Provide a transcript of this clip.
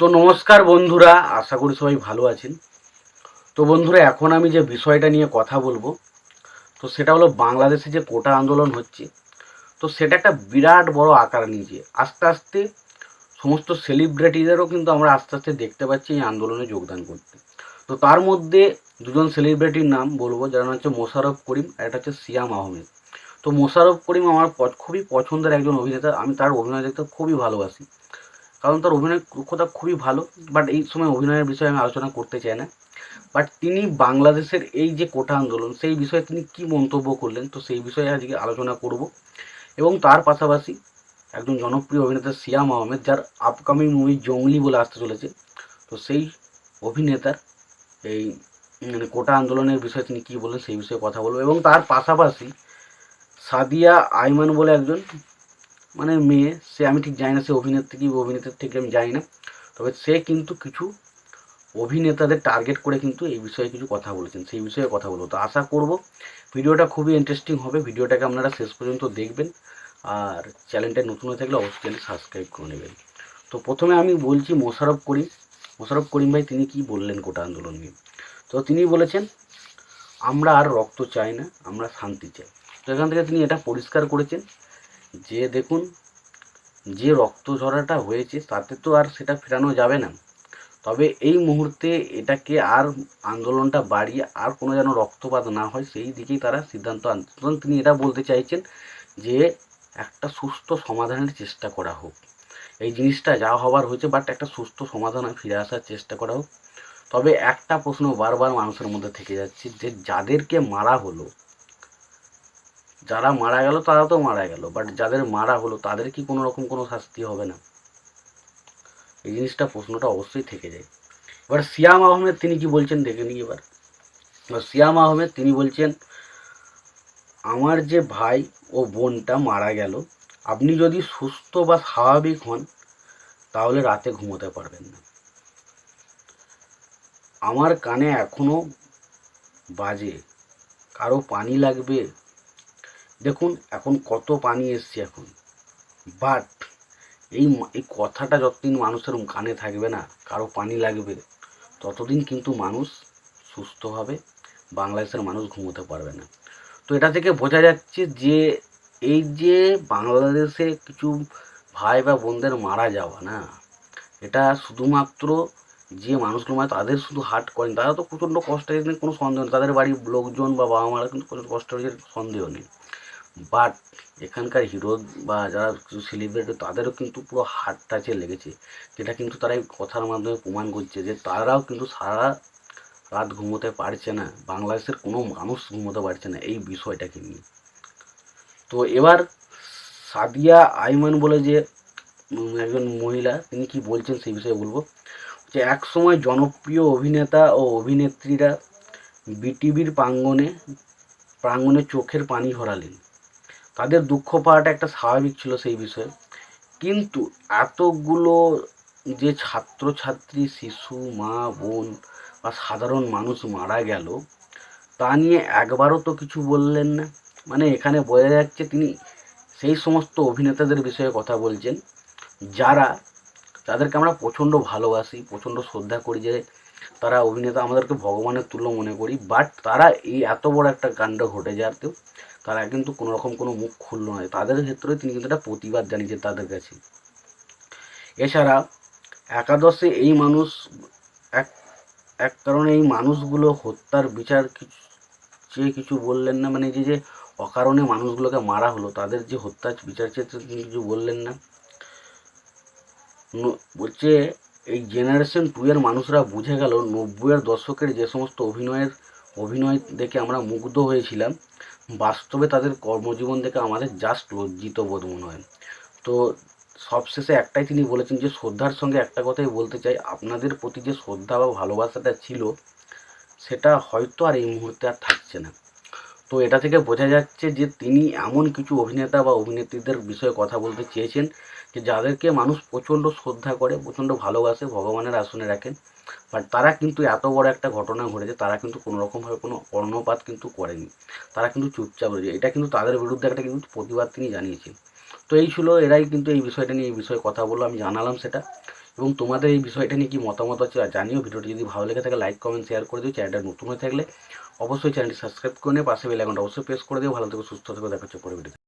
তো নমস্কার বন্ধুরা, আশা করি সবাই ভালো আছেন। তো বন্ধুরা, এখন আমি যে বিষয়টা নিয়ে কথা বলব, তো সেটা হলো বাংলাদেশে যে কোটা আন্দোলন হচ্ছে, তো সেটা একটা বিরাট বড় আকার নিয়েছে। আস্তে আস্তে সমস্ত সেলিব্রিটিদেরও কিন্তু আমরা আস্তে আস্তে দেখতে পাচ্ছি এই আন্দোলনে যোগদান করতে। তো তার মধ্যে দুজন সেলিব্রিটির নাম বলব, যার নাম হচ্ছে মোশারফ করিম আর একটা হচ্ছে সিয়াম আহমেদ। তো মোশারফ করিম আমার খুবই পছন্দের একজন অভিনেতা, আমি তার অভিনয় দেখতে খুবই ভালোবাসি। কারণ তার অভিনয় কথা খুবই ভালো বাট এই সময় অভিনয়ের বিষয়ে আমি আলোচনা করতে চাই না। বাট তিনি বাংলাদেশের এই যে কোটা আন্দোলন, সেই বিষয়ে তিনি কি মন্তব্য করলেন, তো সেই বিষয়ে আজকে আলোচনা করব। এবং তার পাশাপাশি একজন জনপ্রিয় অভিনেতা সিয়াম আহমেদ, যার আপকামিং মুভি জঙ্গলি বলে আসতে চলেছে, তো সেই অভিনেতার এই মানে কোটা আন্দোলনের বিষয়ে তিনি কী বললেন, সেই বিষয়ে কথা বলব। এবং তার পাশাপাশি সাদিয়া আইমান বলে একজন মানে মেয়ে, সে আমি ঠিক জানি না সে অভিনেত্রী কি অভিনেতার থেকে আমি জানি না। তবে সে কিন্তু কিছু অভিনেতাদের টার্গেট করে কিন্তু এই বিষয়ে কিছু কথা বলেছেন, সেই বিষয়ে কথা বলব। তো আশা করব ভিডিওটা খুবই ইন্টারেস্টিং হবে। ভিডিওটাকে আপনারা শেষ পর্যন্ত দেখবেন। আর চ্যানেলটা নতুন হয়ে থাকলে অবশ্যই চ্যানেল সাবস্ক্রাইব করে নেবেন। তো প্রথমে আমি বলছি মোশারফ করিম। মোশারফ করিম ভাই, তিনি কি বললেন কোটা আন্দোলন নিয়ে? তো তিনি বলেছেন, আমরা আর রক্ত চাই না, আমরা শান্তি চাই। তো এখান থেকে তিনি এটা পরিষ্কার করেছেন। যে দেখুন, যে রক্ত ঝরাটা হয়েছে, তাতে তো আর সেটা ফেরানো যাবে না। তবে এই মুহূর্তে এটাকে আর আন্দোলনটা বাড়িয়ে আর কোনো যেন রক্তপাত না হয়, সেই দিকেই তারা সিদ্ধান্ত সুতরাং তিনি এটা বলতে চাইছেন যে একটা সুস্থ সমাধানের চেষ্টা করা হোক। এই জিনিসটা যা হবার হয়েছে বাট একটা সুস্থ সমাধানে ফিরে আসার চেষ্টা করা হোক। তবে একটা প্রশ্ন বারবার মানুষের মধ্যে থেকে যাচ্ছে যে যাদেরকে মারা হলো যারা মারা গেল, তারা তো মারা গেল বাট যাদের মারা হলো, তাদের কি কোনো রকম কোনো শাস্তি হবে না? এই জিনিসটা প্রশ্নটা অবশ্যই থেকে যায়। এবার সিয়াম আহমেদ তিনি কি বলছেন দেখে নিই এবার। এবার সিয়াম আহমেদ তিনি বলছেন, আমার যে ভাই ও বোনটা মারা গেল, আপনি যদি সুস্থ বা স্বাভাবিক হন, তাহলে রাতে ঘুমোতে পারবেন না। আমার কানে এখনও বাজে, কারও পানি লাগবে দেখুন, এখন কত পানি এসছে এখন। বাট এই এই কথাটা যতদিন মানুষের কানে থাকবে না, কারও পানি লাগবে, ততদিন কিন্তু মানুষ সুস্থভাবে বাংলাদেশের মানুষ ঘুমোতে পারবে না। তো এটা থেকে বোঝা যাচ্ছে যে, এই যে বাংলাদেশে কিছু ভাই বা বোনদের মারা যাওয়া, না? এটা শুধুমাত্র যে মানুষগুলো মানে তাদের শুধু হার্ট করেন তারা তো প্রচণ্ড কষ্ট হয়েছে কোনো সন্দেহ নেই। তাদের বাড়ির লোকজন বা বাবা মারা কিন্তু প্রচুর কষ্ট হয়েছে সন্দেহ নেই। বাট এখানকার হিরো বা যারা কিছু সেলিব্রিটি তাদেরও কিন্তু পুরো হার্ট টাচে লেগেছে, যেটা কিন্তু তারা এই কথার মাধ্যমে প্রমাণ করছে যে তারাও কিন্তু সারা রাত ঘুমোতে পারছে না, বাংলাদেশের কোনো মানুষ ঘুমোতে পারছে না, এই বিষয়টাকে নিয়ে। তো এবার সাদিয়া আইমান বলে যে একজন মহিলা, তিনি কি বলছেন সেই বিষয়ে বলব? যে একসময় জনপ্রিয় অভিনেতা ও অভিনেত্রীরা বিটিভির প্রাঙ্গণে প্রাঙ্গণে চোখের পানি ভরালেন। তাদের দুঃখ পাওয়াটা একটা স্বাভাবিক ছিল সেই বিষয়ে। কিন্তু এতগুলো যে ছাত্রছাত্রী, শিশু, মা, বোন বা সাধারণ মানুষ মারা গেল, তা নিয়ে একবারও তো কিছু বললেন না। মানে এখানে বোঝা যাচ্ছে তিনি সেই সমস্ত অভিনেতাদের বিষয়ে কথা বলছেন, যারা তাদেরকে আমরা প্রচণ্ড ভালোবাসি, প্রচণ্ড শ্রদ্ধা করি যে তারা অভিনেতা আমাদেরকে ভগবানের তুল্য মনে করি বাট তারা এই এত বড় একটা কাণ্ড ঘটে যাওয়াতেও তারা কিন্তু কোনো রকম কোনো মুখ খুললো না। তাদের ক্ষেত্রে তিনি কিন্তু একটা প্রতিবাদ জানিয়েছেন তাদের কাছে। এছাড়া একাদশে এই মানুষ, এক এক কারণে এই মানুষগুলো হত্যার বিচার কিছু চেয়ে কিছু বললেন না মানে যে যে অকারণে মানুষগুলোকে মারা হলো, তাদের যে হত্যার বিচার চেয়ে তিনি কিছু বললেন ন- বলছে এই জেনারেশন টু এর মানুষরা বুঝে গেল নব্বইয়ের দশকের যে সমস্ত অভিনয়ের, অভিনয় দেখে আমরা মুগ্ধ হয়েছিলাম, বাস্তবে তাদের কর্মজীবন দেখে আমাদের জাস্ট লজ্জিত বোধ মনে হয়। তো সবশেষে একটাই তিনি বলেছেন যে, শ্রদ্ধার সঙ্গে একটা কথাই বলতে চাই, আপনাদের প্রতি যে শ্রদ্ধা বা ভালোবাসাটা ছিল, সেটা হয়তো আর এই মুহূর্তে আর থাকছে না। তো এটা থেকে বোঝা যাচ্ছে যে তিনি এমন কিছু অভিনেতা বা অভিনেত্রীদের বিষয়ে কথা বলতে চেয়েছেন যে যাদেরকে মানুষ প্রচণ্ড শ্রদ্ধা করে, প্রচণ্ড ভালোবাসে, ভগবানের আসনে রাখেন। বাট তারা কিন্তু এত বড় একটা ঘটনা ঘটেছে, তারা কিন্তু কোনো রকমভাবে কোনো অর্ণপাত কিন্তু করেনি। তারা কিন্তু চুপচাপ রয়েছে। এটা কিন্তু তাদের বিরুদ্ধে একটা কিন্তু প্রতিবাদ তিনি জানিয়েছেন। তো এই ছিল, এরাই কিন্তু এই বিষয়টা নিয়ে এই বিষয়ে কথা বলল, আমি জানালাম সেটা। এবং তোমাদের এই বিষয়টা নিয়ে কি মতামত আছে, জানিও। ভিডিওটি যদি ভালো লেগে থাকে, লাইক, কমেন্ট, শেয়ার করে দিও। চ্যানেলটা নতুন হয়ে থাকলে অবশ্যই চ্যানেলটি সাবস্ক্রাইব করে নিয়ে পাশে বেল আইকনটা অবশ্যই প্রেস করে দিও। ভালো থেকে, সুস্থ থেকো, দেখা হচ্ছে পরে